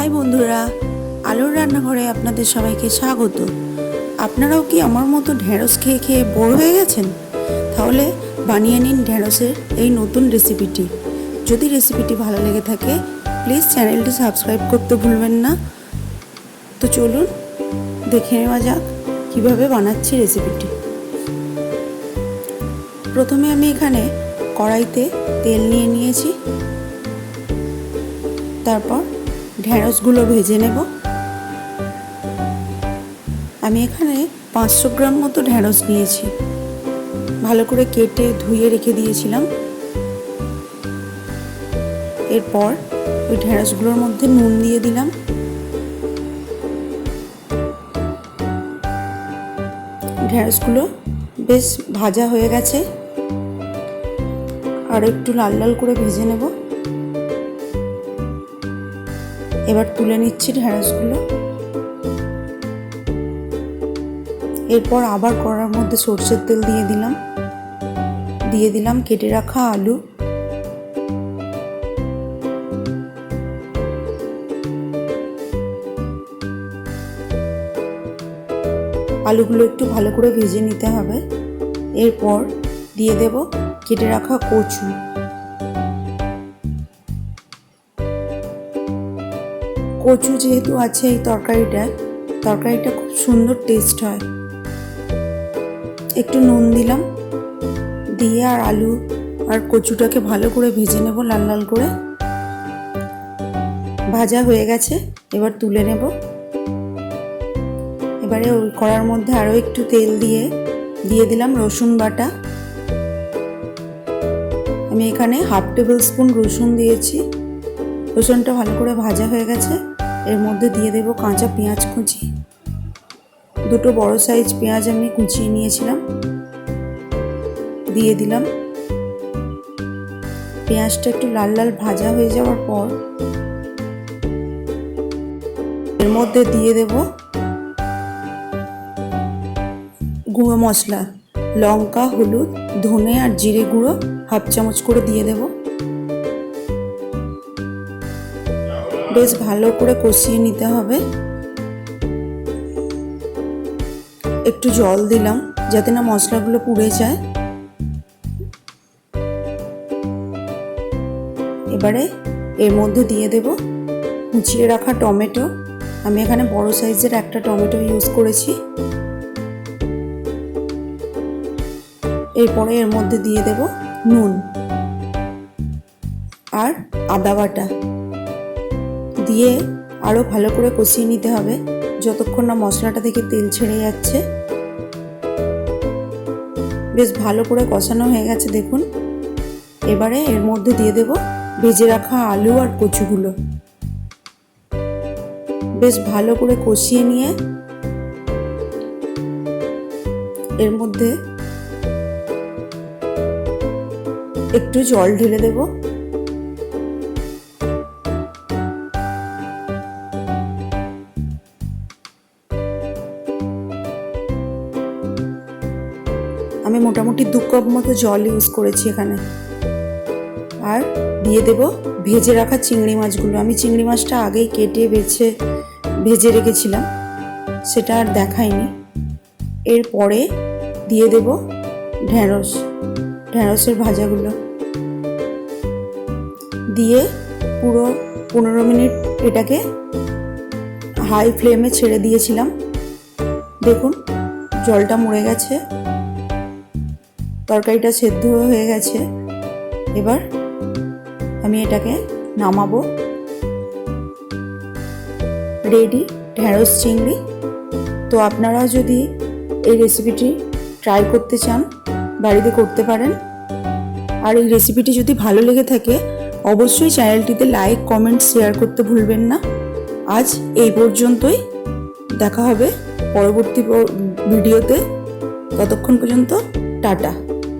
High বন্ধুরা, আলোর রান্নাঘরে আপনাদের সবাইকে স্বাগত। আপনারাও কি আমার মতো ঢেঁড়স খেয়ে খেয়ে বোর হয়ে গেছেন? তাহলে বানিয়ে নিন ঢেঁড়সের এই নতুন রেসিপিটি। যদি রেসিপিটি ভালো লেগে থাকে, প্লিজ চ্যানেলটি সাবস্ক্রাইব করতে ভুলবেন না। তো চলুন, দেখে নেওয়া যাক কীভাবে বানাচ্ছি রেসিপিটি। প্রথমে আমি এখানে কড়াইতে তেল নিয়ে নিয়েছি। তারপর ঢেঁড়সগুলো ভেজে নেব। আমি এখানে পাঁচশো গ্রাম মতো ঢেঁড়স নিয়েছি। ভালো করে কেটে ধুয়ে রেখে দিয়েছিলাম। এরপর ওই ঢেঁড়সগুলোর মধ্যে নুন দিয়ে দিলাম। ঢেঁড়সগুলো বেশ ভাজা হয়ে গেছে। আর একটু লাল লাল করে ভেজে নেব। এবার তুলে নিচ্ছি ঢেঁড়সগুলো এরপর আবার কড়ার মধ্যে সর্ষের তেল দিয়ে দিলাম। দিয়ে দিলাম কেটে রাখা আলু। আলুগুলো একটু ভালো করে ভেজে নিতে হবে। এরপর দিয়ে দেব কেটে রাখা কচু। কচু যেহেতু আছে এই তরকারিটায় তরকারিটা খুব সুন্দর টেস্ট হয়। একটু নুন দিলাম, দিয়ে আর আলু আর কচুটাকে ভালো করে ভেজে নেব লাল লাল করে। ভাজা হয়ে গেছে, এবার তুলে নেব। এবারে ওই কড়ার মধ্যে আরও একটু তেল দিয়ে দিয়ে দিলাম রসুন বাটা। আমি এখানে হাফ টেবিল স্পুন রসুন দিয়েছি। রসুনটা ভালো করে ভাজা হয়ে গেছে। এর মধ্যে দিয়ে দেব কাঁচা পেঁয়াজ কুচি। দুটো বড় সাইজ পেঁয়াজ আমি কুচিয়ে নিয়েছিলাম। দিয়ে দিলাম। পেঁয়াজটা একটু লাল লাল ভাজা হয়ে যাওয়ার পর এর মধ্যে দিয়ে দেব গুঁড়ো মশলা। লঙ্কা, হলুদ, ধনে আর জিরে গুঁড়ো হাফ চামচ করে দিয়ে দেব। বেশ ভালো করে কষিয়ে নিতে হবে। একটু জল দিলাম যাতে না মশলাগুলো পুড়ে যায়। এবারে এর মধ্যে দিয়ে দেব কুচিয়ে রাখা টমেটো। আমি এখানে বড় সাইজের একটা টমেটো ইউজ করেছি। এরপরে এর মধ্যে দিয়ে দেব নুন আর আদা বাটা। দিয়ে আরও ভালো করে কষিয়ে নিতে হবে। যতক্ষণ না মশলাটা থেকে তেল ছেড়ে যাচ্ছে। বেশ ভালো করে কষানো হয়ে গেছে, দেখুন। এবারে এর মধ্যে দিয়ে দেব ভেজে রাখা আলু আর কচুগুলো। বেশ ভালো করে কষিয়ে নিয়ে এর মধ্যে একটু জল ঢেলে দেব। আমি মোটামুটি দু কাপ মতো জল ইউজ করেছি এখানে। আর দিয়ে দেব ভেজে রাখা চিংড়ি মাছগুলো। আমি চিংড়ি মাছটা আগেই কেটে বেছে, ভেজে রেখেছিলাম, সেটা আর দেখাইনি। এরপরে দিয়ে দেব ঢ্যাঁড়স ঢ্যাঁড়সের ভাজাগুলো। দিয়ে পুরো পনেরো মিনিট এটাকে হাই ফ্লেমে ছেড়ে দিয়েছিলাম। দেখুন, জলটা মরে গেছে। তরকারিটা সেদ্ধ হয়ে গেছে। এবার আমি এটাকে নামাবো। রেডি ঢ্যাঁড়স চিংড়ি। তো আপনারাও যদি এই রেসিপিটি ট্রাই করতে চান, বাড়িতে করতে পারেন। আর এই রেসিপিটি যদি ভালো লেগে থাকে, অবশ্যই চ্যানেলটিতে লাইক কমেন্ট শেয়ার করতে ভুলবেন না। আজ এই পর্যন্তই। দেখা হবে পরবর্তী ভিডিওতে ততক্ষণ পর্যন্ত টাটা।